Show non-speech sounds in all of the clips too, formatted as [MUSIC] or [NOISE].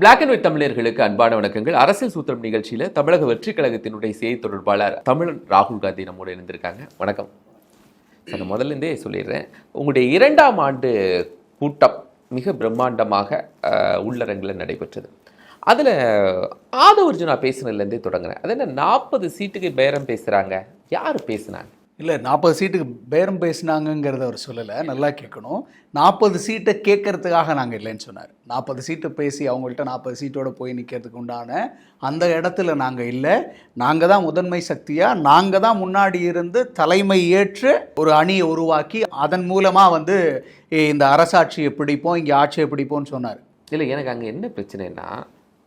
Black and white தமிழர்களுக்கு அன்பான வணக்கங்கள். அரசியல் சூத்திரம் நிகழ்ச்சியில் தமிழக வெற்றி கழகத்தினுடைய செய்தி தொடர்பாளர் தமிழன் ராகுல் காந்தி நம்மோடு இணைந்திருக்காங்க. வணக்கம். நான் முதல்ல இருந்தே சொல்லிடுறேன். உங்களுடைய இரண்டாம் ஆண்டு கூட்டம் மிக பிரம்மாண்டமாக உள்ளரங்கில் நடைபெற்றது. அதில் ஆதவர்ஜுனா பேசினதுலேருந்தே தொடங்குறேன். அது என்ன நாற்பது சீட்டுக்கு பேரம் பேசுகிறாங்க யார் பேசுனாங்க? இல்லை நாற்பது சீட்டுக்கு பேரம் பேசினாங்கங்கிறத அவர் சொல்லலை. நல்லா கேட்கணும் நாற்பது சீட்டை கேட்கறதுக்காக நாங்கள் இல்லைன்னு சொன்னார். நாற்பது சீட்டை பேசி அவங்கள்ட்ட நாற்பது சீட்டோட போய் நிற்கிறதுக்கு உண்டான அந்த இடத்துல நாங்கள் இல்லை. நாங்கள் தான் முதன்மை சக்தியாக நாங்கள் தான் முன்னாடி இருந்து தலைமை ஏற்று ஒரு அணியை உருவாக்கி அதன் மூலமாக வந்து இந்த அரசாட்சியை பிடிப்போம் இங்கே ஆட்சியை பிடிப்போம்னு சொன்னார். இல்லை எனக்கு அங்கே என்ன பிரச்சனைனா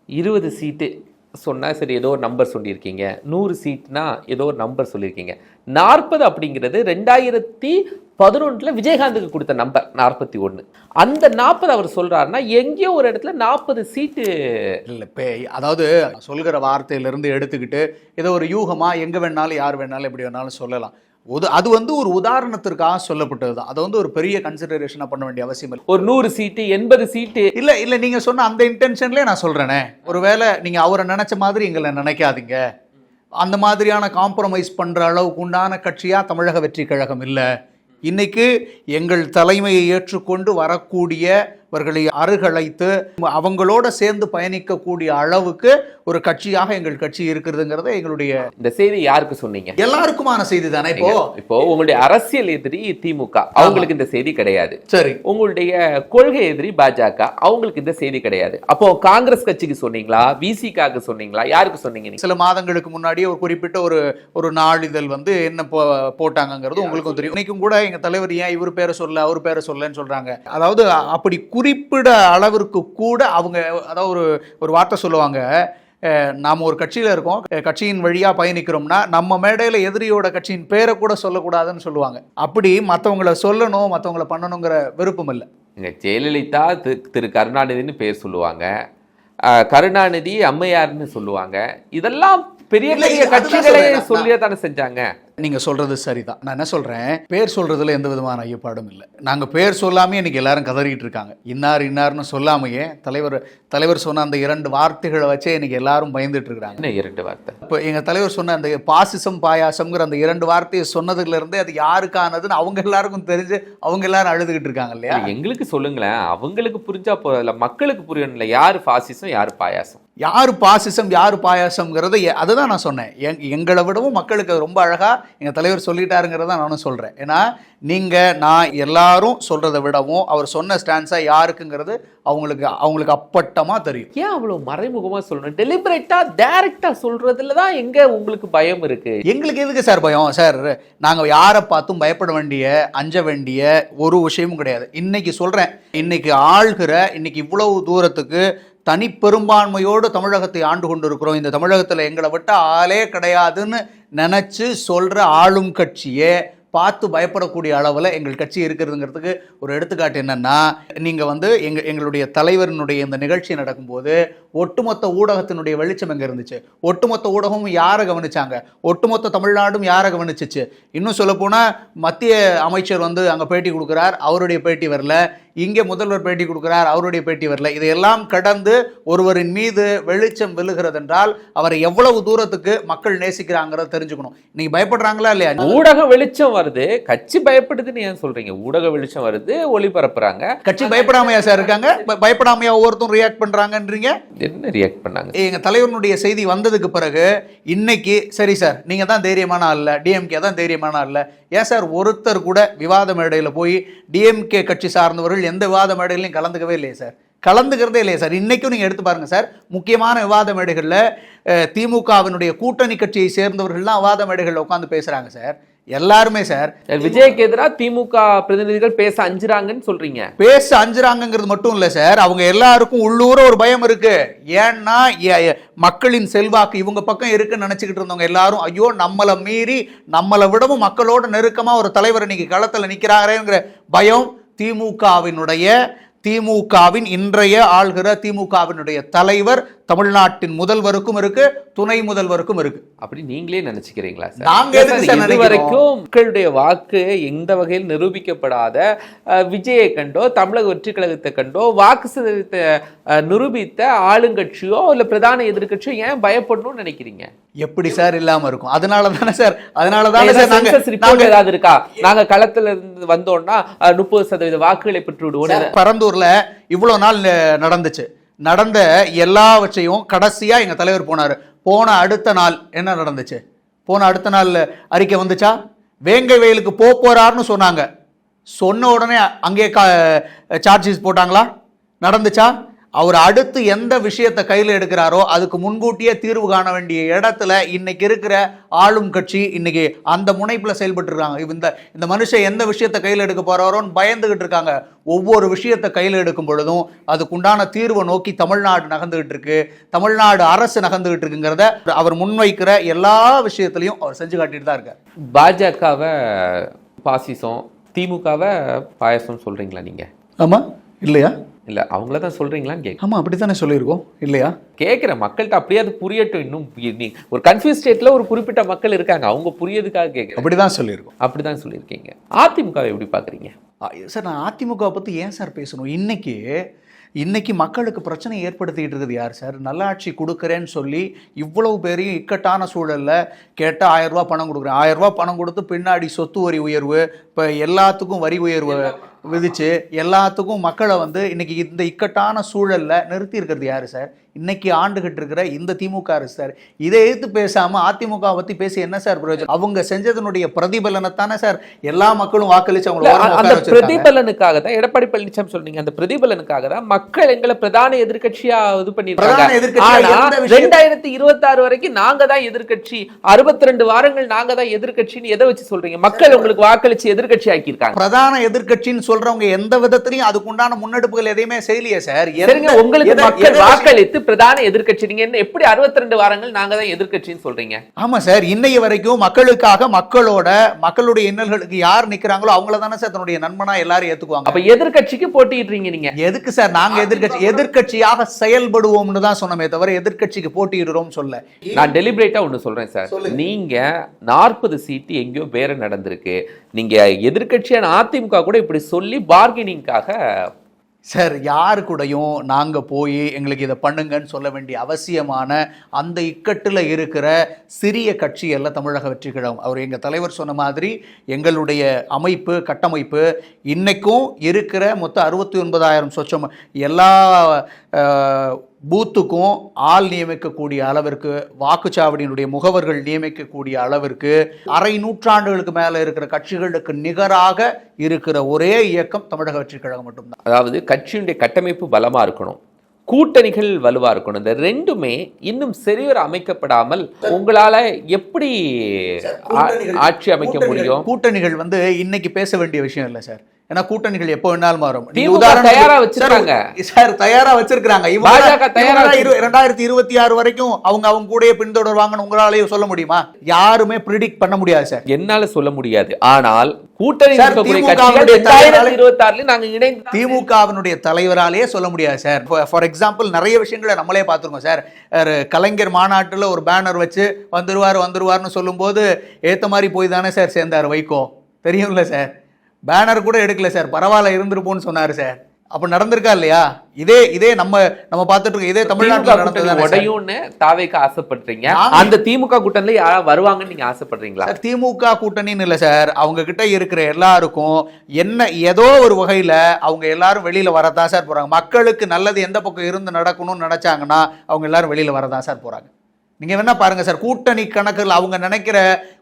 இருபது சீட்டு சொன்னால் சரி ஏதோ ஒரு நம்பர் சொல்லியிருக்கீங்க. நூறு சீட்னா ஏதோ ஒரு நம்பர் சொல்லியிருக்கீங்க. நாற்பது அப்படிங்கிறது ரெண்டாயிரத்தி பதினொன்றில் விஜயகாந்துக்கு கொடுத்த நம்பர் நாற்பத்தி ஒன்று அந்த நாற்பது அவர் சொல்கிறாருன்னா எங்கேயோ ஒரு இடத்துல நாற்பது சீட்டு இல்லை இப்போ அதாவது சொல்கிற வார்த்தையிலிருந்து எடுத்துக்கிட்டு ஏதோ ஒரு யூகமாக எங்கே வேணாலும் யார் வேணாலும் எப்படி வேணாலும் சொல்லலாம். உத அது வந்து ஒரு உதாரணத்திற்காக சொல்லப்பட்டது தான் அதை வந்து ஒரு பெரிய கன்சிடரேஷனாக பண்ண வேண்டிய அவசியம் இல்லை. ஒரு நூறு சீட்டு எண்பது சீட்டு. இல்லை இல்லை நீங்கள் சொன்ன அந்த இன்டென்ஷன்லேயே நான் சொல்கிறேனே ஒருவேளை நீங்கள் அவரை நினச்ச மாதிரி எங்களை நினைக்காதீங்க. அந்த மாதிரியான காம்ப்ரமைஸ் பண்ணுற அளவுக்கு உண்டான கட்சியாக தமிழக வெற்றி கழகம் இல்லை. இன்னைக்கு எங்கள் தலைமையை ஏற்றுக்கொண்டு வரக்கூடியவர்களை அருகழைத்து அவங்களோட சேர்ந்து பயணிக்கக்கூடிய அளவுக்கு ஒரு கட்சியாக எங்கள் கட்சி இருக்கிறதுங்கிறத எங்களுடைய இந்த செய்தி யாருக்கு சொன்னீங்க? எல்லாருக்குமான செய்தி தானே இப்போ இப்போ உங்களுடைய அரசியல் எதிரி திமுக. அவங்களுக்கு இந்த செய்தி கிடையாது. சரி. உங்களுடைய கொள்கை எதிரி பாஜக அவங்களுக்கு இந்த செய்தி கிடையாது. அப்போ காங்கிரஸ் கட்சிக்கு சொன்னீங்களா? விசிகாக்கு சொன்னீங்களா? யாருக்கு சொன்னீங்க சில மாதங்களுக்கு முன்னாடியே ஒரு குறிப்பிட்ட ஒரு ஒரு நாளிதழ் வந்து என்ன போ போட்டாங்கங்கிறது உங்களுக்கும் தெரியும். இன்னைக்கும் கூட எங்க தலைவர் ஏன் இவர் பேரை சொல்ல அவர் பேரை சொல்லன்னு சொல்றாங்க. அதாவது அப்படி குறிப்பிட அளவிற்கு கூட அவங்க அதாவது ஒரு ஒரு வார்த்தை சொல்லுவாங்க. நாம ஒரு கட்சியில இருக்கோம். கட்சியின் வழியா பயணிக்கிறோம்னா நம்ம மேடையில எதிரியோட கட்சியின் பேரை கூட சொல்லக்கூடாதுன்னு சொல்லுவாங்க. அப்படி மற்றவங்கள சொல்லணும் மற்றவங்கள பண்ணணுங்கிற விருப்பம் இல்லை. இங்க ஜெயலலிதா தி- திரு கருணாநிதினு பேர் சொல்லுவாங்க. கருணாநிதி அம்மையார்னு சொல்லுவாங்க. இதெல்லாம் பெரிய பெரிய கட்சிகளே. சொல்லியே தானே செஞ்சாங்க. நீங்க சொல்றது சரிதான். நான் என்ன சொல்றேன்? பேர் சொல்றதுல எந்த விதமான ஐயப்பாடும் இல்லை. நாங்க பேர் சொல்லாமே இன்னைக்கு எல்லாரும் கதறிட்டு இருக்காங்க. இன்னார் இன்னார்னு சொல்லாமையே தலைவர் தலைவர் சொன்ன அந்த இரண்டு வார்த்தைகளை வச்சே இன்னைக்கு எல்லாரும் பயந்துட்டு இருக்காங்க என்ன இரண்டு வார்த்தை? இப்போ எங்க தலைவர் சொன்ன அந்த பாசிசம் பாயாசம்ங்கிற அந்த இரண்டு வார்த்தையை சொன்னதுல இருந்தே அது யாருக்கானதுன்னு அவங்க எல்லாருக்கும் தெரிஞ்சு அவங்க எல்லாரும் அழுதுகிட்டு இருக்காங்க இல்லையா? இல்ல, எங்களுக்கு சொல்லுங்களேன். அவங்களுக்கு புரிஞ்சா போதில்ல மக்களுக்கு புரியணும்ல யாரு பாசிசம் யாரு பாயாசம்? யார் பாசிசம் யார் பாயாசம்ங்கிறத அதை அதுதான் நான் சொன்னேன். எங் எங்களை விடவும் மக்களுக்கு ரொம்ப அழகாக எங்கள் தலைவர் சொல்லிட்டாருங்கிறத நானும் சொல்கிறேன் ஏன்னா நீங்க நான் எல்லாரும் சொல்றதை விடவும் அவர் சொன்ன ஸ்டான்ஸா யாருக்குங்கிறது அவங்களுக்கு அவங்களுக்கு அப்பட்டமா தெரியும். ஏன் அவ்வளவு மறைமுகமா சொல்லணும் டெலிபரேட்டா டைரக்டா சொல்றதுல தான் எங்க உங்களுக்கு பயம் இருக்கு? எங்களுக்கு எதுக்கு சார் பயம்? சார் நாங்கள் யாரை பார்த்தும் பயப்பட வேண்டிய அஞ்ச வேண்டிய ஒரு விஷயமும் கிடையாது. இன்னைக்கு சொல்கிறேன் இன்னைக்கு ஆள்கிற இன்னைக்கு இவ்வளவு தூரத்துக்கு தனிப்பெரும்பான்மையோடு தமிழகத்தை ஆண்டு கொண்டு இருக்கிறோம் இந்த தமிழகத்தில் எங்களை விட்ட ஆளே கிடையாதுன்னு நினச்சி சொல்கிற ஆளும் கட்சியே பார்த்து பயப்படக்கூடிய அளவில் எங்கள் கட்சி இருக்கிறதுங்கிறதுக்கு ஒரு எடுத்துக்காட்டு என்னன்னா நீங்கள் வந்து எங்க எங்களுடைய தலைவரினுடைய இந்த நிகழ்ச்சி நடக்கும்போது ஒட்டுமொத்த ஊடகத்தினுடைய வெளிச்சம் எங்கே இருந்துச்சு? ஒட்டுமொத்த ஊடகமும் யாரை கவனிச்சாங்க? ஒட்டுமொத்த தமிழ்நாடும் யாரை கவனிச்சிச்சு? இன்னும் சொல்லப்போனால் மத்திய அமைச்சர் வந்து அங்கே பேட்டி கொடுக்குறார் அவருடைய பேட்டி வரல. இங்கே முதல்வர் பேட்டி கொடுக்குறார் அவருடைய பேட்டி வரல. இதையெல்லாம் கடந்து ஒருவரின் மீது வெளிச்சம் விழுகிறது என்றால் அவரை எவ்வளவு தூரத்துக்கு மக்கள் நேசிக்கிறாங்கிறத தெரிஞ்சுக்கணும். நீங்க பயப்படுறாங்களா இல்லையா? ஊடக வெளிச்சம் வருது. கட்சி பயப்படுதுன்னு ஏன் சொல்றீங்க? ஊடக வெளிச்சம் வருது ஒளிபரப்புறாங்க. கட்சி பயப்படாமையா சார் இருக்காங்க? பயப்படாமையா ஒவ்வொருத்தரும் ரியாக்ட் பண்றாங்கன்றீங்க? என்ன ரியாக்ட் பண்ணாங்க? எங்க தலைவனுடைய செய்தி வந்ததுக்கு பிறகு இன்னைக்கு சரி சார் நீங்க தான் தைரியமான ஆள்ல டிஎம்கே தான் தைரியமான ஆள்ல ஏன் சார் ஒருத்தர் கூட விவாத மேடையில் போய் டிஎம்கே கட்சி சார்ந்தவர்கள் எந்த விவாத மேடையிலையும் கலந்துக்கவே இல்லையே சார். கலந்துக்கிறதே இல்லையே சார். இன்னைக்கும் நீங்கள் எடுத்து பாருங்க சார். முக்கியமான விவாத மேடைகளில் திமுகவினுடைய கூட்டணி கட்சியை சேர்ந்தவர்கள்லாம் விவாத மேடைகளில் உட்காந்து பேசுகிறாங்க சார். எல்லாருமே சார். விஜய்க்கு எதிராக திமுக பிரதிநிதிகள் பேச அஞ்சுறாங்கன்னு சொல்றீங்க. பேச அஞ்சுறாங்கங்கிறது மட்டும் இல்லை சார். அவங்க எல்லாருக்கும் உள்ளூர ஒரு பயம் இருக்கு. ஏன்னா மக்களின் செல்வாக்கு இவங்க பக்கம் இருக்குன்னு நினைச்சுக்கிட்டு இருந்தவங்க எல்லாரும் ஐயோ நம்மளை மீறி நம்மளை விடவும் மக்களோட நெருக்கமா ஒரு தலைவர் இன்னைக்கு களத்துல நிக்கிறாரேங்கிற பயம் திமுகவினுடைய திமுகவின் இன்றைய ஆள்கிற திமுகவினுடைய தலைவர் தமிழ்நாட்டின் முதல்வருக்கும் இருக்கு துணை முதல்வருக்கும் இருக்கு. அப்படி நீங்களே நினைச்சுக்கிறீங்களா நாங்க வரைக்கும் மக்களுடைய வாக்கு எந்த வகையில் நிரூபிக்கப்படாத விஜயை கண்டோ தமிழக வெற்றி கழகத்தை கண்டோ வாக்கு சதவீதத்தை அஹ், நிரூபித்த ஆளுங்கட்சியோ இல்ல பிரதான எதிர்க்கட்சியோ ஏன் பயப்படணும்னு நினைக்கிறீங்க? எப்படி சார் இல்லாம இருக்கும்? அதனால தானே சார் அதனால தானே சார் நாங்க ஏதாவது இருக்கா? நாங்க களத்துல இருந்து வந்தோம்னா முப்பது சதவீத வாக்குகளை பெற்று விடுவோம் பரந்தூர்ல இவ்வளவு நாள் நடந்துச்சு. நடந்த எல்லாவற்றையும் கடைசியாக எங்கள் தலைவர் போனார். போன அடுத்த நாள் என்ன நடந்துச்சு? போன அடுத்த நாள் அறிக்கை வந்துச்சா? வேங்கை வயலுக்கு போக போறாருன்னு சொன்னாங்க. சொன்ன உடனே அங்கேயே சார்ஜஸ் போட்டாங்களா? நடந்துச்சா? அவர் அடுத்து எந்த விஷயத்தை கையில் எடுக்கிறாரோ அதுக்கு முன்கூட்டியே தீர்வு காண வேண்டிய இடத்துல இன்னைக்கு இருக்கிற ஆளும் கட்சி இன்னைக்கு அந்த முனைப்பில் செயல்பட்டு இருக்காங்க இந்த இந்த மனுஷன் எந்த விஷயத்தை கையில் எடுக்க போறாரோன்னு பயந்துகிட்டு இருக்காங்க. ஒவ்வொரு விஷயத்தை கையில் எடுக்கும் பொழுதும் அதுக்குண்டான தீர்வை நோக்கி தமிழ்நாடு நகர்ந்துகிட்டு இருக்கு. தமிழ்நாடு அரசு நகர்ந்துகிட்டு இருக்குங்கிறத அவர் முன்வைக்கிற எல்லா விஷயத்திலையும் அவர் செஞ்சு காட்டிட்டு தான் இருக்கார். பாஜகவை பாசிசம் திமுகவை பாயசம் சொல்றீங்களா நீங்க? ஆமா. இல்லையா? இல்ல அவங்கள தான் சொல்றீங்களான்னு கேட்க ஆமா அப்படித்தானே சொல்லியிருக்கோம். இல்லையா? கேட்குற மக்கள்கிட்ட அப்படியே அது புரியட்டும் இன்னும். ஒரு கன்ஃபியூஸ் ஸ்டேட்ல ஒரு குறிப்பிட்ட மக்கள் இருக்காங்க அவங்க புரியதுக்காக கேட்குறேன் அப்படிதான் சொல்லியிருக்கோம். அப்படிதான் சொல்லியிருக்கீங்க. அதிமுகவை எப்படி பாக்குறீங்க ஆ, சார் நான் அதிமுக பற்றி ஏன் சார் பேசணும்? இன்னைக்கு இன்னைக்கு மக்களுக்கு பிரச்சனை ஏற்படுத்திக்கிட்டு இருக்குது யார் சார்? நல்லாட்சி கொடுக்குறேன்னு சொல்லி இவ்வளவு பெரிய இக்கட்டான சூழல்ல கேட்டால் ஆயிரம் ரூபாய் பணம் கொடுக்குறேன். ஆயிரம் ரூபாய் பணம் கொடுத்து பின்னாடி சொத்து வரி உயர்வு இப்போ எல்லாத்துக்கும் வரி உயர்வு. விதிச்சு எல்லாத்துக்கும் மக்களை வந்து இன்னைக்கு இந்த இக்கட்டான சூழல்ல நிறுத்தி இருக்கிறது யாரு சார்? இன்னைக்கு ஆண்டுகிட்டு இருக்கிற இந்த திமுக அரசு சார். இதை எதிர்த்து பேசாம அதிமுக பத்தி பேசி என்ன சார் பிரயோஜனம்? அவங்க செஞ்சதனுடைய பிரதிபலனை தானே சார்? எல்லா மக்களும் வாக்களிச்சு அவங்கள அந்த. பிரதிபலனுக்காக தான் எடப்பாடி பழனிசாமி சொன்னீங்க அந்த பிரதிபலனுக்காக தான் மக்கள் எங்களை பிரதான எதிர்க்கட்சியா இது பண்ணிருக்காங்க ரெண்டாயிரத்தி இருபத்தி ஆறு வரைக்கும் நாங்க தான் எதிர்க்கட்சி அறுபத்தி ரெண்டு வாரங்கள் நாங்க தான் எதிர்க்கட்சின்னு எதை வச்சு சொல்றீங்க? மக்கள் உங்களுக்கு வாக்களிச்சு எதிர்க்கட்சி ஆக்கியிருக்காங்க. பிரதான எதிர்க்கட்சின்னு சொல்றவங்க எந்த விதத்திலையும் அதுக்குண்டான முன்னெடுப்புகள் எதையுமே செய்யலையே சார். உங்களுக்கு மக்கள் வாக்களித்து பிரதான எதிர்க்கட்சி நீங்க எப்படி அறுபத்தி ரெண்டு வாரங்கள் நாங்க தான் எதிர்க்கட்சின்னு சொல்றீங்க? ஆமா சார் இன்னைய வரைக்கும் மக்களுக்காக மக்களோட மக்களுடைய இன்னல்களுக்கு யார் நிக்கிறாங்களோ அவங்கள தானே சார் தன்னுடைய நண்பனா எல்லாரும் ஏத்துக்குவாங்க. அப்ப எதிர்க்கட்சிக்கு போட்டியிடுறீங்க நீங்க. எதுக்கு சார்? நாங்க எதிர்க்கட்சி எதிர்க்கட்சியாக செயல்படுவோம்னு தான் சொன்னமே தவிர எதிர்க்கட்சிக்கு போட்டியிடுறோம் சொல்ல. நான் டெலிபரேட்டா ஒண்ணு சொல்றேன் சார். நீங்க நாற்பது சீட்டு எங்கேயோ வேற நடந்திருக்கு. நீங்க எதிர்க்கட்சியான அதிமுக கூட இப்படி சொல்லி பார்கெனிங்காக சார் யாரு கூடயும் நாங்கள் போய் எங்களுக்கு இதை பண்ணுங்கன்னு சொல்ல வேண்டிய அவசியமான அந்த இக்கட்டில் இருக்கிற சிறிய கட்சி தமிழக வெற்றி கழகம். அவர் எங்கள் தலைவர் சொன்ன மாதிரி எங்களுடைய அமைப்பு கட்டமைப்பு இன்றைக்கும் இருக்கிற மொத்தம் அறுபத்தி ஒன்பதாயிரம் சொச்சம். எல்லா பூத்துக்கும் ஆள் நியமிக்கக்கூடிய அளவிற்கு வாக்குச்சாவடியினுடைய முகவர்கள் நியமிக்கக்கூடிய அளவிற்கு அரை நூற்றாண்டுகளுக்கு மேல இருக்கிற கட்சிகளுக்கு நிகராக இருக்கிற ஒரே இயக்கம் தமிழக வெற்றி கழகம் மட்டும்தான். அதாவது கட்சியுடைய கட்டமைப்பு பலமா இருக்கணும். கூட்டணிகள் வலுவா இருக்கணும். இந்த ரெண்டுமே இன்னும் சரிவர அமைக்கப்படாமல் உங்களால எப்படி ஆ- ஆட்சி அமைக்க முடியும்? கூட்டணிகள் வந்து இன்னைக்கு பேச வேண்டிய விஷயம் இல்லை சார். ஏன்னா கூட்டணிகள் எப்போ வேணாலும் மாறும். தயாரா வச்சிருக்காங்க. சார், தயாரா வச்சிருக்காங்க பாஜக தயாரா ரெண்டாயிரத்தி இருபத்தி ஆறு வரைக்கும் அவங்க அவங்க கூடயே பின்தொடர்வாங்கன்னு உங்களாலேயே சொல்ல முடியுமா? யாருமே ப்ரிடிக்ட் பண்ண முடியாது சார். என்னால சொல்ல முடியாது. ஆனால் கூட்டணி தலைவராலே- திமுகவினுடைய தலைவராலேயே சொல்ல முடியாது சார். ஃபார் எக்ஸாம்பிள் நிறைய விஷயங்களை நம்மளே பார்த்துருக்கோம் சார். கலைஞர் மாநாட்டில் ஒரு பேனர் வச்சு வந்துருவார் வந்துருவார்னு சொல்லும்போது ஏத்த மாதிரி போய் தானே சார் சேர்ந்தார் வைகோ. தெரியும்ல சார்? பேனர் கூட எடுக்கல சார். பரவாயில்ல இருந்திருப்போம்னு சொன்னார் சார். அப்ப நடந்திருக்கா இல்லையா? இதே இதே நம்ம நம்ம பார்த்துட்டு இருக்கோம் இதே தமிழ்நாட்டில் நடந்தது உடையும்னு தாவேக்க ஆசைப்படுறீங்க. அந்த திமுக கூட்டணில யாரா வருவாங்கன்னு நீங்க ஆசைப்படுறீங்களா? சார் திமுக கூட்டணின்னு இல்லை சார். அவங்க கிட்ட இருக்கிற எல்லாருக்கும் என்ன ஏதோ ஒரு வகையில் அவங்க எல்லாரும் வெளியில் வரதான் சார் போகிறாங்க மக்களுக்கு நல்லது எந்த பக்கம் இருந்து நடக்கணும்னு நினச்சாங்கன்னா அவங்க எல்லாரும் வெளியில் வரதான் சார் போகிறாங்க நீங்கள் வேணா பாருங்க சார். கூட்டணி கணக்குகள் அவங்க நினைக்கிற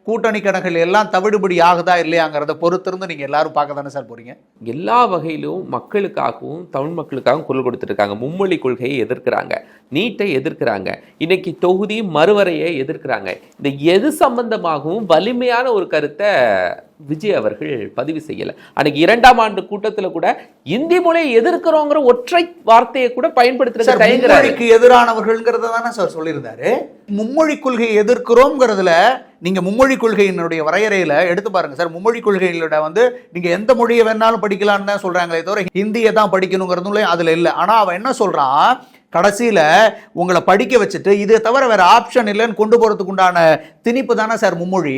கூட்டணி கணக்குகள் எல்லாம் தவிடுபடி ஆகுதா இல்லையாங்கிறத பொறுத்திருந்து நீங்கள் எல்லாரும் பார்க்க தானே சார் போகிறீங்க எல்லா வகையிலும் மக்களுக்காகவும் தமிழ் மக்களுக்காகவும் குரல் கொடுத்துட்டு இருக்காங்க மும்மொழி கொள்கையை எதிர்க்கிறாங்க. நீட்டை எதிர்க்கிறாங்க. இன்னைக்கு தொகுதி மறுவரையை எதிர்க்கிறாங்க. இந்த எது சம்பந்தமாகவும் வலிமையான ஒரு கருத்தை விஜய் அவர்கள் பதிவு செய்யல. அன்னைக்கு இரண்டாம் ஆண்டு கூட்டத்துல கூட இந்தி மொழியை எதிர்க்கிறோங்கிற ஒற்றை வார்த்தையை கூட பயன்படுத்துறது எதிரானவர்கள்ங்கிறத தானே சார் சொல்லியிருந்தாரு. மும்மொழி கொள்கையை எதிர்க்கிறோங்கிறதுல நீங்கள் மும்மொழி கொள்கையினுடைய வரையறையில் எடுத்து பாருங்கள் சார். மும்மொழி கொள்கைகளோட வந்து நீங்கள் எந்த மொழியை வேணாலும் படிக்கலாம்னு தான் சொல்கிறாங்களே தவிர ஹிந்தியை தான் படிக்கணுங்கிறதும் அதில் இல்லை. ஆனால் அவன் என்ன சொல்கிறான் கடைசியில் உங்களை படிக்க வச்சுட்டு இதை தவிர வேறு ஆப்ஷன் இல்லைன்னு கொண்டு போகிறதுக்கு உண்டான திணிப்பு தானே சார் மும்மொழி?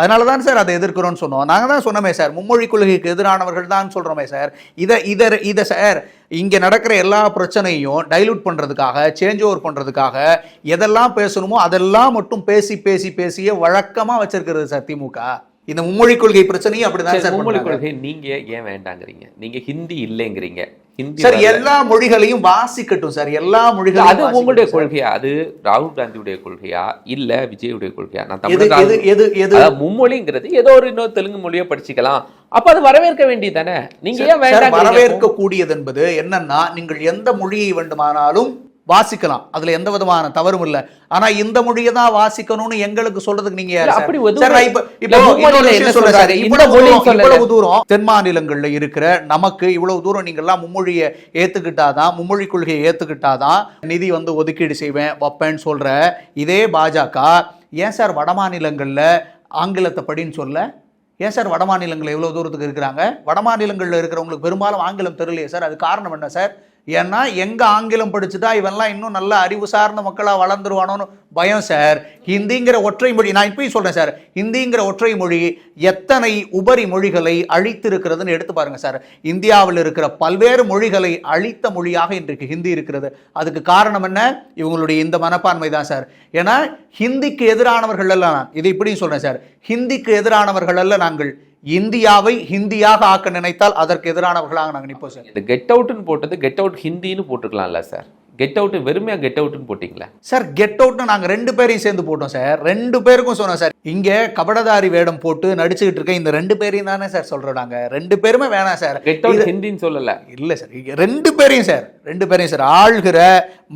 அதனால தான் சார் அதை எதிர்க்கிறோம்னு சொன்னோம். நாங்கள் தான் சொன்னோமே சார் மும்மொழி கொள்கைக்கு எதிரானவர்கள் தான் சொல்கிறோமே சார். இதை இதை இதை சார் இங்கே நடக்கிற எல்லா பிரச்சனையும் டைலூட் பண்ணுறதுக்காக சேஞ்ச் ஓவர் பண்ணுறதுக்காக எதெல்லாம் பேசணுமோ அதெல்லாம் மட்டும் பேசி பேசி பேசியே வழக்கமாக வச்சிருக்கிறது சார் திமுக. இந்த மும்மொழி கொள்கை பிரச்சனையும் அப்படிதான் சரி, சார் மும்மொழி. கொள்கை நீங்க ஏன் வேண்டாங்கிறீங்க? நீங்க ஹிந்தி இல்லைங்கிறீங்க. ஹிந்தி சார். எல்லா மொழிகளையும் வாசிக்கட்டும் சார். எல்லா அது மொழிகளையும் உங்களுடைய. கொள்கையா? அது ராகுல் காந்தியுடைய கொள்கையா? இல்ல விஜயுடைய கொள்கையா? நான் தமிழ் மும்மொழிங்கிறது ஏதோ ஒரு இன்னொரு தெலுங்கு மொழியை படிச்சுக்கலாம். அப்ப அது வரவேற்க வேண்டியது தானே? நீங்க ஏன் வரவேற்க கூடியது என்பது என்னன்னா நீங்கள் எந்த மொழியை வேண்டுமானாலும் வாசிக்கலாம். அதுல எந்த விதமான தவறும் இல்ல. ஆனா இந்த மொழியை தான் வாசிக்கணும்னு எங்களுக்கு சொல்றதுக்கு நீங்க இவ்வளவு தூரம், தென் மாநிலங்கள்ல இருக்கிற நமக்கு இவ்வளவு தூரம் நீங்க எல்லாம் மும்மொழியை ஏத்துக்கிட்டாதான் மும்மொழி கொள்கையை ஏத்துக்கிட்டாதான் நிதி வந்து ஒதுக்கீடு செய்வேன் வைப்பேன்னு சொல்ற இதே பாஜக ஏன் சார் வட மாநிலங்கள்ல ஆங்கிலத்தை படின்னு சொல்ல ஏன் சார் வட மாநிலங்கள் எவ்வளோ தூரத்துக்கு இருக்கிறாங்க? வட மாநிலங்களில் இருக்கிறவங்களுக்கு பெரும்பாலும் ஆங்கிலம் தெரியலையே சார். அது காரணம் என்ன சார்? ஏன்னா எங்கே ஆங்கிலம் படிச்சுட்டா இவெல்லாம் இன்னும் நல்ல அறிவு சார்ந்த மக்களாக வளர்ந்துருவானோன்னு பயம் சார் ஹிந்திங்கிற ஒற்றை மொழி நான் இப்பயும் சொல்கிறேன் சார் ஹிந்திங்கிற ஒற்றை மொழி எத்தனை உபரி மொழிகளை அழித்திருக்கிறதுன்னு எடுத்து பாருங்கள் சார் இந்தியாவில் இருக்கிற பல்வேறு மொழிகளை அழித்த மொழியாக இன்றைக்கு ஹிந்தி இருக்கிறது. அதுக்கு காரணம் என்ன? இவங்களுடைய இந்த மனப்பான்மை தான் சார் ஏன்னா ஹிந்திக்கு எதிரானவர்கள் எல்லாம் நான். இதை இப்படியும் சொல்கிறேன் சார் ஹிந்திக்கு எதிரானவர்கள் அல்ல நாங்கள். இந்தியாவை ஹிந்தியாக ஆக்க நினைத்தால் அதற்கு எதிரானவர்களாக நாங்கள் நிற்போம் சார். இந்த கெட் அவுட்னு போட்டது கெட் அவுட் ஹிந்தின்னு போட்டுக்கலாம்ல சார். கெட் அவுட் வெறுமையா கெட் அவுட்னு போட்டீங்களா? சார் கெட் அவுட்னு நாங்கள் ரெண்டு பேரையும் சேர்ந்து போட்டோம் சார். ரெண்டு பேருக்கும் சொன்னோம் சார். இங்கே கபடதாரி வேடம் போட்டு நடிச்சுக்கிட்டு இருக்க இந்த ரெண்டு பேரையும் தானே சார் சொல்றோம் நாங்க. ரெண்டு பேருமே வேணாம் சார். கெட் அவுட் ஹிந்தின்னு சொல்லல. இல்லை சார். இங்க ரெண்டு பேரையும் சார். ரெண்டு பேரையும் சார். ஆள்கிற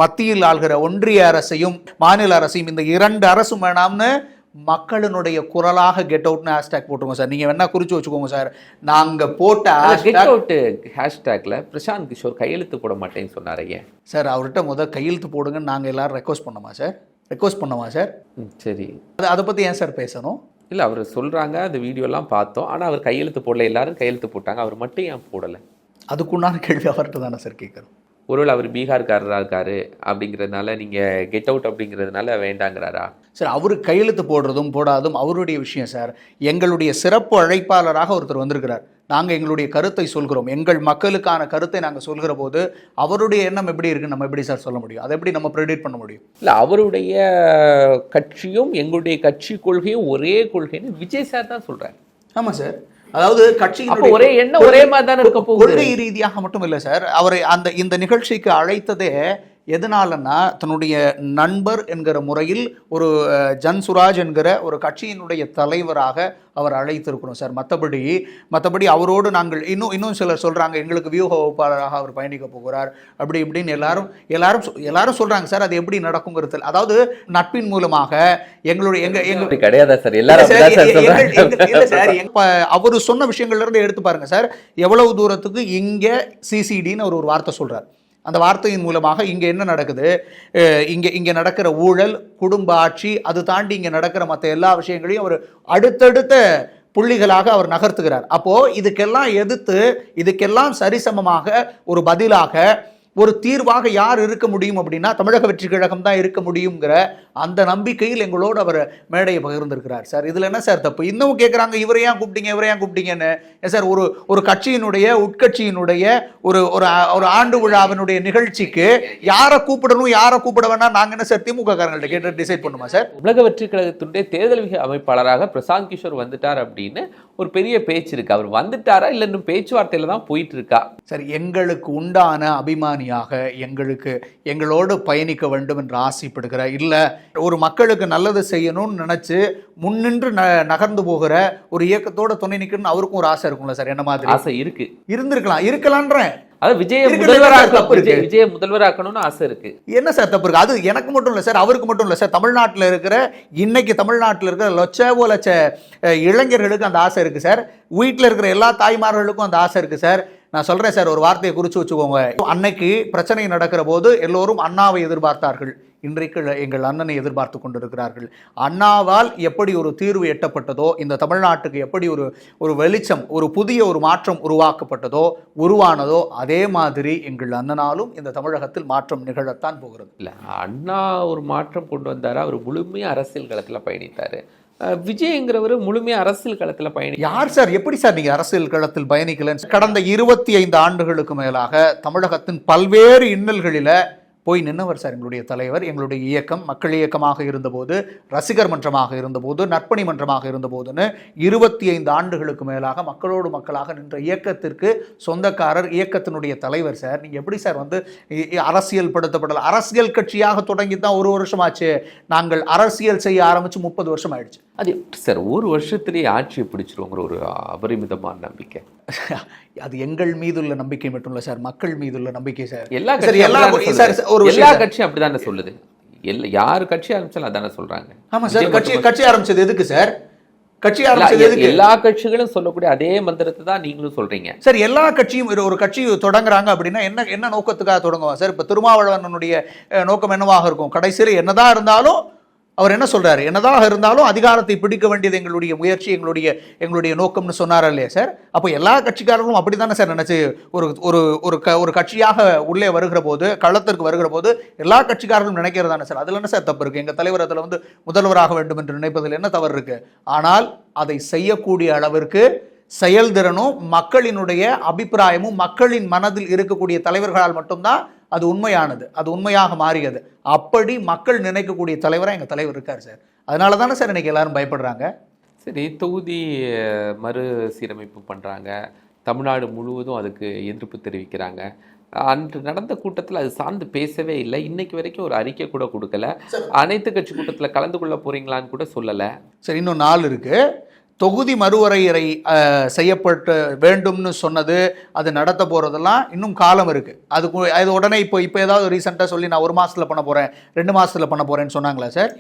மத்தியில் ஆள்கிற ஒன்றிய அரசையும் மாநில அரசையும் இந்த இரண்டு அரசும் வேணாம்னு மக்களினுடைய குரலாக கெட் அவுட்னு ஹேஷ்டேக் போட்டுருங்க சார். நீங்க வேணா குறிச்சு வச்சுக்கோங்க சார். நாங்க போட்ட கெட் அவுட் ஹேஷ்டேக்ல பிரசாந்த் கிஷோர் கையெழுத்து போட மாட்டேன்னு சொன்னாரு ஏன்? சார் அவர்கிட்ட முதல் கையெழுத்து போடுங்கன்னு நாங்க எல்லாரும் ரெக்வஸ்ட் பண்ணோமா சார்? ரெக்வஸ்ட் பண்ணோமா சார்? சரி. அது அதை பத்தி ஏன் சார் பேசணும்? இல்ல அவர் சொல்றாங்க அந்த வீடியோலாம் பார்த்தோம். ஆனா அவர் கையெழுத்து போடல எல்லாரும் கையெழுத்து போட்டாங்க. அவர் மட்டும் ஏன் போடல? அதுக்குண்டான கேள்வி அவர்கிட்ட தானே சார் கேட்குறோம். ஒருவேளை அவர் பீகார்காரரா இருக்காரு அப்படிங்கிறதுனால நீங்க கெட் அவுட் அப்படிங்கிறதுனால வேண்டாங்கிறாரா? சார் அவரு கையெழுத்து போடுறதும் போடாதும் அவருடைய விஷயம் சார். எங்களுடைய சிறப்பு அழைப்பாளராக ஒருத்தர் வந்திருக்கிறார். நாங்கள் எங்களுடைய கருத்தை சொல்கிறோம். எங்கள் மக்களுக்கான கருத்தை நாங்கள் சொல்கிற போது அவருடைய எண்ணம் எப்படி இருக்குன்னு நம்ம எப்படி சார் சொல்ல முடியும்? அதை எப்படி நம்ம ப்ரெடிட் பண்ண முடியும்? இல்ல அவருடைய கட்சியும் எங்களுடைய கட்சி கொள்கையும் ஒரே கொள்கைன்னு விஜய் சார் தான் சொல்றாரு. ஆமாம் சார். அதாவது கட்சி அப்போ ஒரே எண்ணம் ஒரே மாதிரி தானே இருக்க போகுது. கொள்கை ரீதியாக மட்டும் இல்லை சார் அவரை அந்த இந்த நிகழ்ச்சிக்கு அழைத்ததே எதனாலன்னா தன்னுடைய நண்பர் என்கிற முறையில் ஒரு ஜன்சுராஜ் என்கிற ஒரு கட்சியினுடைய தலைவராக அவர் அழைத்திருக்கணும் சார். மற்றபடி மற்றபடி அவரோடு நாங்கள் இன்னும் இன்னும் சிலர் சொல்றாங்க எங்களுக்கு வியூக வகுப்பாளராக அவர் பயணிக்க போகிறார் அப்படி இப்படின்னு எல்லாரும் எல்லாரும் எல்லாரும் சொல்றாங்க சார் அது எப்படி நடக்குங்கிறது அதாவது நட்பின் மூலமாக எங்களுடைய எங்க எங்க கிடையாதா சார்? எல்லாரும் அவரு சொன்ன விஷயங்கள்ல இருந்து எடுத்து பாருங்க சார் எவ்வளவு தூரத்துக்கு இங்க சிசிடின்னு அவர் ஒரு வார்த்தை சொல்றார். அந்த வார்த்தையின் மூலமாக இங்கே என்ன நடக்குது? இங்கே இங்கே நடக்கிற ஊழல் குடும்ப ஆட்சி அது தாண்டி இங்கே நடக்கிற மற்ற எல்லா விஷயங்களையும் அவர் அடுத்தடுத்த புள்ளிகளாக அவர் நகர்த்துகிறார். அப்போது இதுக்கெல்லாம் எதிர்த்து இதுக்கெல்லாம் சரிசமமாக ஒரு பதிலாக ஒரு தீர்வாக யார் இருக்க முடியும் அப்படின்னா தமிழக வெற்றி கழகம் தான் இருக்க முடியுங்கிற அந்த நம்பிக்கையில் எங்களோடு அவர் மேடையை பகிர்ந்திருக்கிறார். சார் இதில் என்ன சார் தப்பு? இன்னும் கேட்குறாங்க இவரை ஏன் கூப்பிட்டீங்க இவரை ஏன் கூப்பிட்டீங்கன்னு. ஏன் சார் ஒரு ஒரு கட்சியினுடைய உட்கட்சியினுடைய ஒரு ஒரு ஒரு ஆண்டு விழாவினுடைய நிகழ்ச்சிக்கு யாரை கூப்பிடணும் யாரை கூப்பிட வேணாம் நாங்கள் என்ன சார் திமுக காரங்கள்ட்ட கேட்டு டிசைட் பண்ணுமா சார்? உலக வெற்றி கழகத்தினுடைய தேர்தல் அமைப்பாளராக பிரசாந்த் கிஷோர் வந்துட்டார் அப்படின்னு ஒரு பெரிய பேச்சு இருக்கு. அவர் வந்துட்டாரா இல்ல இன்னும் பேச்சுவார்த்தையில தான் போயிட்டு இருக்கா? சரி எங்களுக்கு உண்டான அபிமானியாக எங்களுக்கு எங்களோடு பயணிக்க வேண்டும் என்று ஆசைப்படுகிற இல்லை ஒரு மக்களுக்கு நல்லது செய்யணும்னு நினைச்சு முன்னின்று ந நகர்ந்து போகிற ஒரு இயக்கத்தோட துணை நிற்கணும்னு அவருக்கும் ஒரு ஆசை இருக்கும்ல சார்? என்ன மாதிரி? ஆசை இருக்கு. இருந்திருக்கலாம். இருக்கலான்றேன். அதாவது விஜய இருக்கு. விஜய் விஜய முதல்வராக்கணும்னு ஆசை இருக்கு. என்ன சார் தப்பு இருக்கு? அது எனக்கு மட்டும் இல்லை சார் அவருக்கு மட்டும் இல்லை சார். தமிழ்நாட்டில் இருக்கிற இன்னைக்கு தமிழ்நாட்டில் இருக்கிற லட்சவோ லட்ச இளைஞர்களுக்கு அந்த ஆசை இருக்கு சார். வீட்டில் இருக்கிற எல்லா தாய்மார்களுக்கும் அந்த ஆசை இருக்கு சார். நான் சொல்கிறேன் சார் ஒரு வார்த்தையை குறித்து வச்சுக்கோங்க. அன்னைக்கு பிரச்சனை நடக்கிற போது எல்லோரும் அண்ணாவை எதிர்பார்த்தார்கள். இன்றைக்கு எங்கள் அண்ணனை எதிர்பார்த்து கொண்டிருக்கிறார்கள். அண்ணாவால் எப்படி ஒரு தீர்வு எட்டப்பட்டதோ இந்த தமிழ்நாட்டுக்கு எப்படி ஒரு ஒரு வெளிச்சம் ஒரு புதிய ஒரு மாற்றம் உருவாக்கப்பட்டதோ உருவானதோ அதே மாதிரி எங்கள் அண்ணனாலும் இந்த தமிழகத்தில் மாற்றம் நிகழத்தான் போகிறது. இல்லை அண்ணா ஒரு மாற்றம் கொண்டு வந்தார்? அவர் முழுமையாக அரசியல் களத்தில் பயணித்தார். விஜய்ங்கிறவர் முழுமையாக அரசியல் களத்தில் பயணி யார் சார்? எப்படி சார் நீங்கள் அரசியல் களத்தில் பயணிக்கலன்னு? கடந்த இருபத்தி ஐந்து ஆண்டுகளுக்கு மேலாக தமிழகத்தின் பல்வேறு இன்னல்களில் போய் நின்னவர் சார் எங்களுடைய தலைவர். எங்களுடைய இயக்கம் மக்கள் இயக்கமாக இருந்தபோது ரசிகர் மன்றமாக இருந்தபோது நற்பணி மன்றமாக இருந்தபோதுன்னு இருபத்தி ஐந்து ஆண்டுகளுக்கு மேலாக மக்களோடு மக்களாக நின்ற இயக்கத்திற்கு சொந்தக்காரர் இயக்கத்தினுடைய தலைவர் சார். நீங்கள் எப்படி சார் வந்து அரசியல் படுத்தப்படல அரசியல் கட்சியாக தொடங்கி தான் ஒரு வருஷமாச்சு. நாங்கள் அரசியல் செய்ய ஆரம்பித்து முப்பது வருஷம் ஆயிடுச்சு. அது சார் ஒரு வருஷத்துலேயே ஆட்சியை பிடிச்சிருவோங்கிற ஒரு அபரிமிதமான நம்பிக்கை. [LAUGHS] அது எங்கள் மீதுள்ள நம்பிக்கை மட்டும் இல்ல சார் மக்கள் மீதுள்ள நம்பிக்கை சார். எல்லா சரி, கட்சியும் சார். ஒரு எல்லா. கட்சியும் அப்படிதானே சொல்லுது. எல்லா யார் கட்சி ஆரம்பிச்சாலும் அதானே சொல்றாங்க. ஆமா சார் கட்சி கட்சி ஆரம்பிச்சது எதுக்கு சார்? கட்சி ஆரம்பிச்சது எதுக்கு? எல்லா கட்சிகளும் சொல்லக்கூடிய அதே மந்திரத்தை தான் நீங்களும் சொல்றீங்க. சார் எல்லா கட்சியும் ஒரு- கட்சி தொடங்குறாங்க அப்படின்னா என்ன என்ன நோக்கத்துக்காக தொடங்குவா சார் இப்ப திருமாவளவனுடைய நோக்கம் என்னவாக இருக்கும்? கடைசியில் என்னதான் இருந்தாலும் அவர் என்ன சொல்கிறார் என்னதாக இருந்தாலும் அதிகாரத்தை பிடிக்க வேண்டியது எங்களுடைய முயற்சி எங்களுடைய எங்களுடைய நோக்கம்னு சொன்னார் இல்லையா சார்? அப்போ எல்லா கட்சிக்காரர்களும் அப்படி தானே சார் நினச்சி ஒரு ஒரு ஒரு க ஒரு கட்சியாக உள்ளே வருகிற போது களத்திற்கு வருகிற போது எல்லா கட்சிக்காரர்களும் நினைக்கிறதானே சார்? அதில் என்ன சார் தப்பு இருக்குது எங்கள் தலைவர் அதில் வந்து முதல்வராக வேண்டும் என்று நினைப்பதில் என்ன தவறு இருக்குது ஆனால் அதை செய்யக்கூடிய அளவிற்கு செயல்திறனும் மக்களினுடைய அபிப்பிராயமும் மக்களின் மனதில் இருக்கக்கூடிய தலைவர்களால் மட்டும்தான் அது உண்மையானது அது உண்மையாக மாறியது. அப்படி மக்கள் நினைக்கக்கூடிய தலைவராக எங்க தலைவர் இருக்கார் சார். அதனால தானே சார் இன்னைக்கு எல்லாரும் பயப்படுறாங்க? சரி தொகுதி மறு சீரமைப்பு பண்றாங்க. தமிழ்நாடு முழுவதும் அதுக்கு எதிர்ப்பு தெரிவிக்கிறாங்க. அன்று நடந்த கூட்டத்தில் அது சார்ந்து பேசவே இல்லை. இன்னைக்கு வரைக்கும் ஒரு அறிக்கை கூட கொடுக்கல. அனைத்து கட்சி கூட்டத்தில் கலந்து கொள்ள போறீங்களான்னு கூட சொல்லலை. சரி இன்னும் நாள் இருக்கு. தொகுதி மறுவரையறை செய்யப்பட்டு வேண்டும்னு சொன்னது அது நடத்த போறதெல்லாம் இன்னும் காலம் இருக்கு. அதுக்கு அது உடனே இப்போ இப்போ ஏதாவது ரீசெண்டாக சொல்லி நான் ஒரு மாசத்துல பண்ண போறேன் ரெண்டு மாசத்துல பண்ண போறேன்னு சொன்னாங்களா சார்?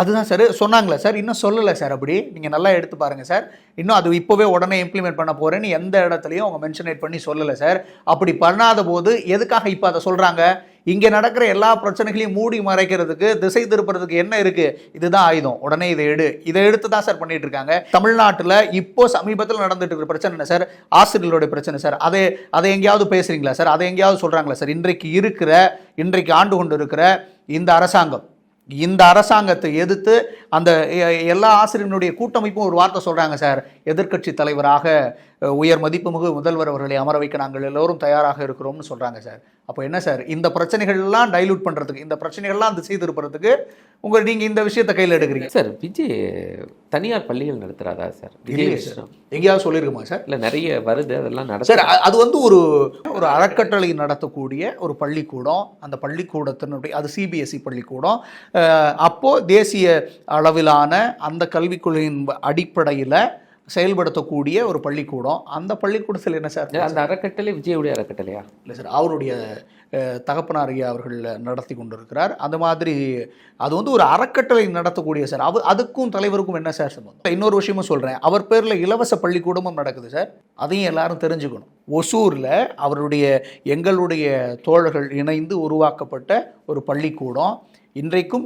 அதுதான் சார் சொன்னாங்களா சார்? இன்னும் சொல்லலை சார் அப்படி. நீங்கள் நல்லா எடுத்து பாருங்க சார். இன்னும் அது இப்போவே உடனே இம்ப்ளிமெண்ட் பண்ண போறேன்னு எந்த இடத்துலையும் அவங்க மென்ஷனேட் பண்ணி சொல்லலை சார். அப்படி பண்ணாத போது எதுக்காக இப்போ அதை சொல்றாங்க? இங்கே நடக்கிற எல்லா பிரச்சனைகளையும் மூடி மறைக்கிறதுக்கு திசை திருப்புறதுக்கு என்ன இருக்கு? இதுதான் ஆயுதம். உடனே இதை எடு. இதை எடுத்து தான் சார் பண்ணிட்டு இருக்காங்க. தமிழ்நாட்டில் இப்போ சமீபத்தில் நடந்துட்டு இருக்கிற பிரச்சனை என்ன சார்? ஆசிரியர்களுடைய பிரச்சனை சார். அதை அதை எங்கேயாவது பேசுறீங்களா சார்? அதை எங்கேயாவது சொல்றாங்களா சார்? இன்றைக்கு இருக்கிற இன்றைக்கு ஆண்டு கொண்டு இருக்கிற இந்த அரசாங்கம் இந்த அரசாங்கத்தை எதிர்த்து அந்த எல்லா ஆசிரியர்களுடைய கூட்டமைப்பும் ஒரு வார்த்தை சொல்கிறாங்க சார். எதிர்க்கட்சி தலைவராக உயர் மதிப்புமிகு முதல்வர் அவர்களை அமர வைக்க நாங்கள் எல்லோரும் தயாராக இருக்கிறோம்னு சொல்றாங்க சார். அப்போ என்ன சார்? இந்த பிரச்சனைகள்லாம் டைலூட் பண்றதுக்கு இந்த பிரச்சனைகள்லாம் திசை திருப்புறதுக்கு உங்க நீங்க இந்த விஷயத்தை கையில் எடுக்கிறீங்க. சார் விஜய் தனியார் பள்ளிகள் நடத்துறாரா சார்? இல்லையே விஷயம் எங்கேயாவது சொல்லியிருக்குமா சார்? இல்லை நிறைய வருது அதெல்லாம் நடத்த சார் அது வந்து ஒரு ஒரு அறக்கட்டளை நடத்தக்கூடிய ஒரு பள்ளிக்கூடம். அந்த பள்ளிக்கூடத்தினுடைய அது சிபிஎஸ்இ பள்ளிக்கூடம். அஹ், அப்போ தேசிய அளவிலான அந்த கல்விக் கொள்கையின் அடிப்படையில் செயல்படுத்தக்கூடிய ஒரு பள்ளிக்கூடம். அந்த பள்ளிக்கூடத்தில் என்ன சார் அந்த அறக்கட்டளை விஜயுடைய அறக்கட்டளையா? இல்லை சார் அவருடைய தகப்பனார் ஐயா அவர்கள் நடத்தி கொண்டிருக்கிறார். அந்த மாதிரி அது வந்து ஒரு அறக்கட்டளை நடத்தக்கூடிய சார். அவ அதுக்கும் தலைவருக்கும் என்ன சார் சம்பந்தம்? இன்னொரு விஷயமும் சொல்கிறேன் அவர் பேரில் இலவச பள்ளிக்கூடமும் நடக்குது சார். அதையும் எல்லாரும் தெரிஞ்சுக்கணும். ஒசூரில் அவருடைய எங்களுடைய தோழர்கள் இணைந்து உருவாக்கப்பட்ட ஒரு பள்ளிக்கூடம். இன்றைக்கும்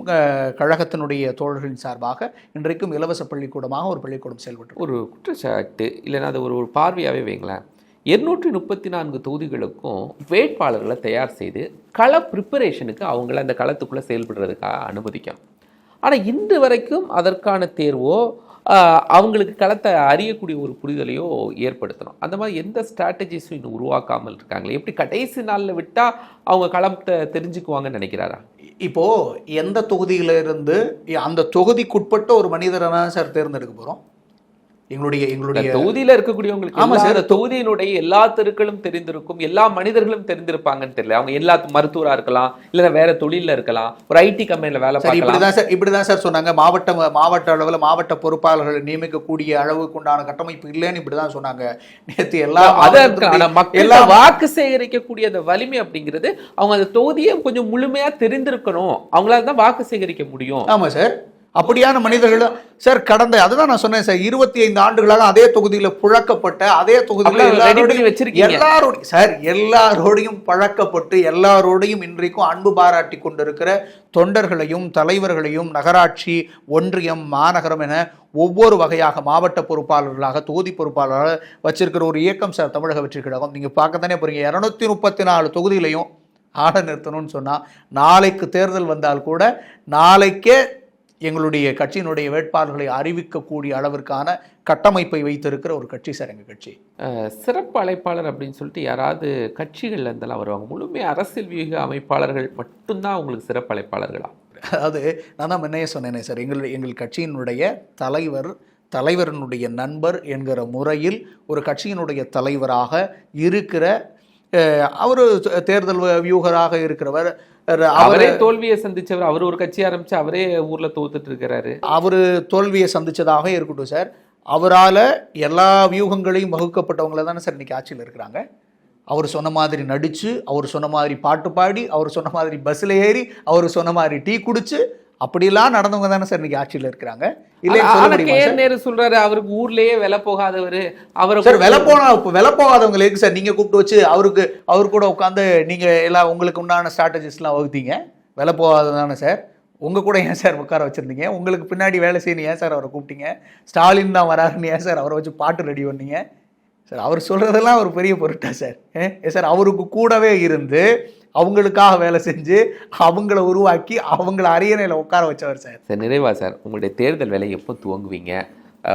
கழகத்தினுடைய தோழர்களின் சார்பாக இன்றைக்கும் இலவச பள்ளிக்கூடமாக ஒரு பள்ளிக்கூடம் செயல்பட்டு ஒரு குற்றச்சாட்டு இல்லைன்னா அது ஒரு ஒரு பார்வையாகவே வைங்களேன். இருநூற்றி முப்பத்தி நான்கு தொகுதிகளுக்கும் வேட்பாளர்களை தயார் செய்து கள ப்ரிப்பரேஷனுக்கு அவங்கள அந்த களத்துக்குள்ளே செயல்படுறதுக்காக அனுமதிக்கும். ஆனால் இன்று வரைக்கும் அதற்கான தேர்வோ அவங்களுக்கு களத்தை அறியக்கூடிய ஒரு புரிதலையோ ஏற்படுத்தணும். அந்த மாதிரி எந்த ஸ்ட்ராட்டஜிஸும் இன்னும் உருவாக்காமல் இருக்காங்களே? எப்படி கடைசி நாளில் விட்டால் அவங்க களத்தை தெரிஞ்சுக்குவாங்கன்னு நினைக்கிறாரா? இப்போது எந்த தொகுதியிலிருந்து அந்த தொகுதிக்குட்பட்ட ஒரு மனிதரை தான் சார் தேர்ந்தெடுக்க போகிறோம் எங்களுடைய எங்களுடைய தொகுதியில இருக்கக்கூடியவங்களுக்கு ஆமா சார். தொகுதியினுடைய எல்லா தெருக்களும் தெரிந்திருக்கும் எல்லா மனிதர்களும் தெரிந்திருப்பாங்கன்னு தெரியல. அவங்க எல்லா மருத்துவரா இருக்கலாம் இல்ல வேற தொழில்ல இருக்கலாம் ஒரு ஐடி கம்பெனில வேலை சரி பார்க்கலாம். இப்படிதான் சார் இப்படிதான் சார் சொன்னாங்க. மாவட்ட மாவட்ட அளவில் மாவட்ட பொறுப்பாளர்களை நியமிக்கக்கூடிய அளவுக்கு உண்டான கட்டமைப்பு இல்லைன்னு இப்படிதான் சொன்னாங்க. நேத்து எல்லா எல்லா வாக்கு சேகரிக்கக்கூடிய அந்த வலிமை அப்படிங்கிறது அவங்க அந்த தொகுதியை கொஞ்சம் முழுமையா தெரிந்திருக்கணும். அவங்களால தான் வாக்கு சேகரிக்க முடியும். ஆமா சார். அப்படியான மனிதர்கள் சார் கடந்த அதுதான் நான் சொன்னேன் சார் இருபத்தி ஐந்து ஆண்டுகளாக அதே தொகுதியில புழக்கப்பட்ட அதே தொகுதியில எல்லாரோடையும் சார் எல்லாரோடையும் பழக்கப்பட்டு எல்லாரோடையும் இன்றைக்கும் அன்பு பாராட்டி கொண்டிருக்கிற தொண்டர்களையும் தலைவர்களையும் நகராட்சி ஒன்றியம் மாநகரம் என ஒவ்வொரு வகையாக மாவட்ட பொறுப்பாளர்களாக தொகுதி பொறுப்பாளராக வச்சிருக்கிற ஒரு இயக்கம் சார் தமிழக வெற்றி கழகம். நீங்க பார்க்கத்தானே போறீங்க இரநூத்தி முப்பத்தி நாலு தொகுதியிலையும் ஆட நிறுத்தணும்னு சொன்னா நாளைக்கு தேர்தல் வந்தால் கூட நாளைக்கே எங்களுடைய கட்சியினுடைய வேட்பாளர்களை அறிவிக்கக்கூடிய அளவிற்கான கட்டமைப்பை வைத்திருக்கிற ஒரு கட்சி சார் எங்க கட்சி. சிறப்பு அழைப்பாளர் அப்படின்னு சொல்லிட்டு யாராவது கட்சிகள்ல இருந்தெல்லாம் வருவாங்க முழுமையாக அரசியல் வியூக அமைப்பாளர்கள் மட்டும்தான் உங்களுக்கு சிறப்பு அழைப்பாளர்களா? அதாவது நான் தான் முன்னையே சொன்னேனே சார் எங்கள் எங்கள் கட்சியினுடைய தலைவர் தலைவரினுடைய நண்பர் என்கிற முறையில் ஒரு கட்சியினுடைய தலைவராக இருக்கிற அவர் தேர்தல் வியூகராக இருக்கிறவர் அவர் தோல்வியை சந்திச்சவர் அவர் ஒரு கட்சி ஆரம்பிச்சு அவரே ஊர்ல தோத்துட்டு இருக்கிறாரு. அவர் தோல்வியை சந்திச்சதாக இருக்கட்டும் சார். அவரால் எல்லா வியூகங்களையும் வகுக்கப்பட்டவங்கள தானே சார் இன்னைக்கு ஆட்சியில் இருக்கிறாங்க. அவர் சொன்ன மாதிரி நடிச்சு அவர் சொன்ன மாதிரி பாட்டு பாடி அவர் சொன்ன மாதிரி பஸ்ஸில் ஏறி அவர் சொன்ன மாதிரி டீ குடிச்சு அப்படிலாம் நடந்தவங்க தானே சார் இன்னைக்கு ஆட்சியில் இருக்கிறாங்க? நேரு சொல்றாரு அவருக்கு ஊர்லயே விலை போகாதவரு அவரை சார் விலை போனா விலை போகாதவங்க எதுக்கு சார் நீங்க கூப்பிட்டு வச்சு அவருக்கு அவர் கூட உட்காந்து நீங்க எல்லாம் உங்களுக்கு உண்டான ஸ்ட்ராட்டஜிஸ்லாம் வகுத்தீங்க? விலை போகாதது தானே சார்? உங்க கூட ஏன் சார் உட்கார வச்சிருந்தீங்க? உங்களுக்கு பின்னாடி வேலை செய்யணும் ஏன் சார் அவரை கூப்பிட்டீங்க? ஸ்டாலின் தான் வராருன்னு ஏன் சார் அவரை வச்சு பாட்டு ரெடி பண்ணீங்க? சார் அவர் சொல்றதெல்லாம் ஒரு பெரிய பொருட்டா சார். ஏ சார் அவருக்கு கூடவே இருந்து அவங்களுக்காக வேலை செஞ்சு அவங்கள உருவாக்கி அவங்கள அரியணையில் உட்கார வச்சவர் சார். சார் நிறைவா சார் உங்களுடைய தேர்தல் வேலை எப்போ துவங்குவீங்க?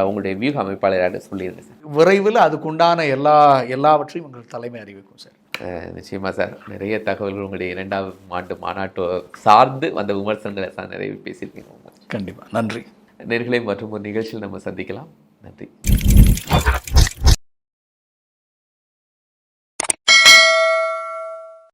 உங்களுடைய வியூக அமைப்பாளராக சொல்லிடுங்க சார். விரைவில் அதுக்குண்டான எல்லா எல்லாவற்றையும் உங்கள் தலைமை அறிவிக்கும் சார். அஹ், நிச்சயமா சார். நிறைய தகவல்கள் உங்களுடைய இரண்டாவது ஆண்டு மாநாட்டு சார்ந்து வந்த விமர்சனங்களை சார் நிறைய பேசியிருக்கீங்க. கண்டிப்பாக நன்றி. நேர்களை மற்றும் ஒரு நிகழ்ச்சியில் நம்ம சந்திக்கலாம். நன்றி.